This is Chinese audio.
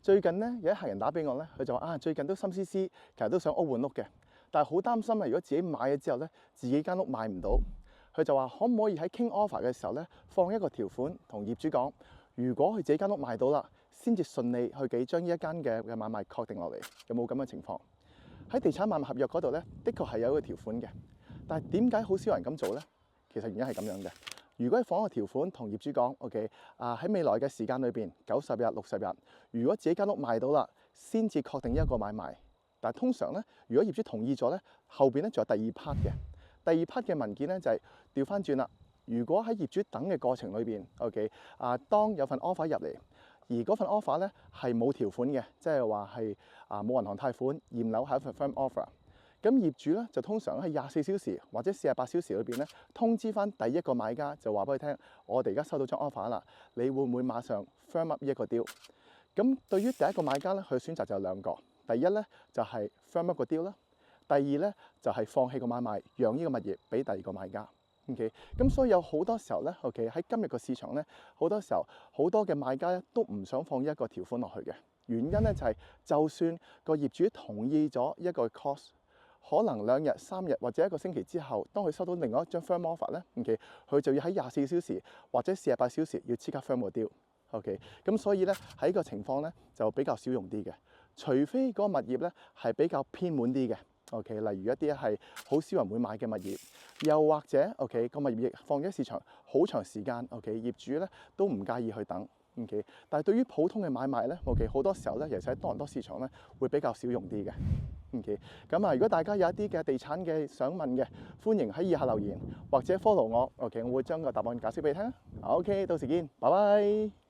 最近咧有啲客人打俾我咧，佢就話啊，最近都心思思，其實都想屋換屋嘅，但係好擔心啊，如果自己買咗之後咧，自己間屋賣唔到，佢就話可唔可以喺傾 offer 嘅時候咧，放一個條款同業主講，如果佢自己間屋賣到啦，先至順利去幾將呢一間嘅嘅買賣確定落嚟，有冇咁嘅情況？喺地產買賣合約嗰度咧，的確係有一個條款嘅，但係點解好少人咁做咧？其實原因係咁樣嘅。如果放一個條款同業主講，OK，啊喺未來嘅時間裏邊，九十日、六十日，如果自己間屋賣到啦，先至確定一個買賣。但係通常咧，如果業主同意咗咧，後邊咧仲有第二 part 嘅。第二 part 嘅文件咧就係調翻轉啦。如果喺業主等嘅過程裏邊，OK，啊當有份 offer 入嚟，而嗰份 offer 咧係冇條款嘅，即係話係啊冇銀行貸款，驗樓係一份 firm offer。咁業主咧就通常喺廿四小時或者四十八小時裏邊咧通知翻第一個買家，就話俾佢聽：我哋而家收到張 offer 啦，你會唔會馬上 firm up 呢一個 deal？咁對於第一個買家咧，佢選擇就有兩個。第一咧就係 firm up 個 deal 啦，第二咧就係放棄個買賣，讓呢個物業俾第二個買家。OK，咁所以有好多時候咧，OK 喺今日個市場咧，好多時候好多嘅買家咧都唔想放一個條款落去嘅原因咧就係，就算個業主同意咗一個 cost。可能兩日、三日或者一個星期之後，當佢收到另外一張 firm offer 咧，OK，佢就要喺廿四小時或者四十八小時要即刻 firm 個 deal，OK，咁所以咧喺個情況咧就比較少用啲嘅，除非嗰個物業咧係比較偏滿啲嘅，OK，例如一啲係好少人會買嘅物業，又或者 OK 個物業放咗市場好長時間，OK，業主咧都唔介意去等。O.K.，但係對於普通嘅買賣咧，O.K. 好多時候咧，尤其喺多倫多市場咧，會比較少用啲嘅。O.K. 咁啊，如果大家有一啲嘅地產嘅想問嘅，歡迎喺以下留言或者 follow 我。O.K. 我會將個答案解釋俾你聽。O.K. 到時見，拜拜。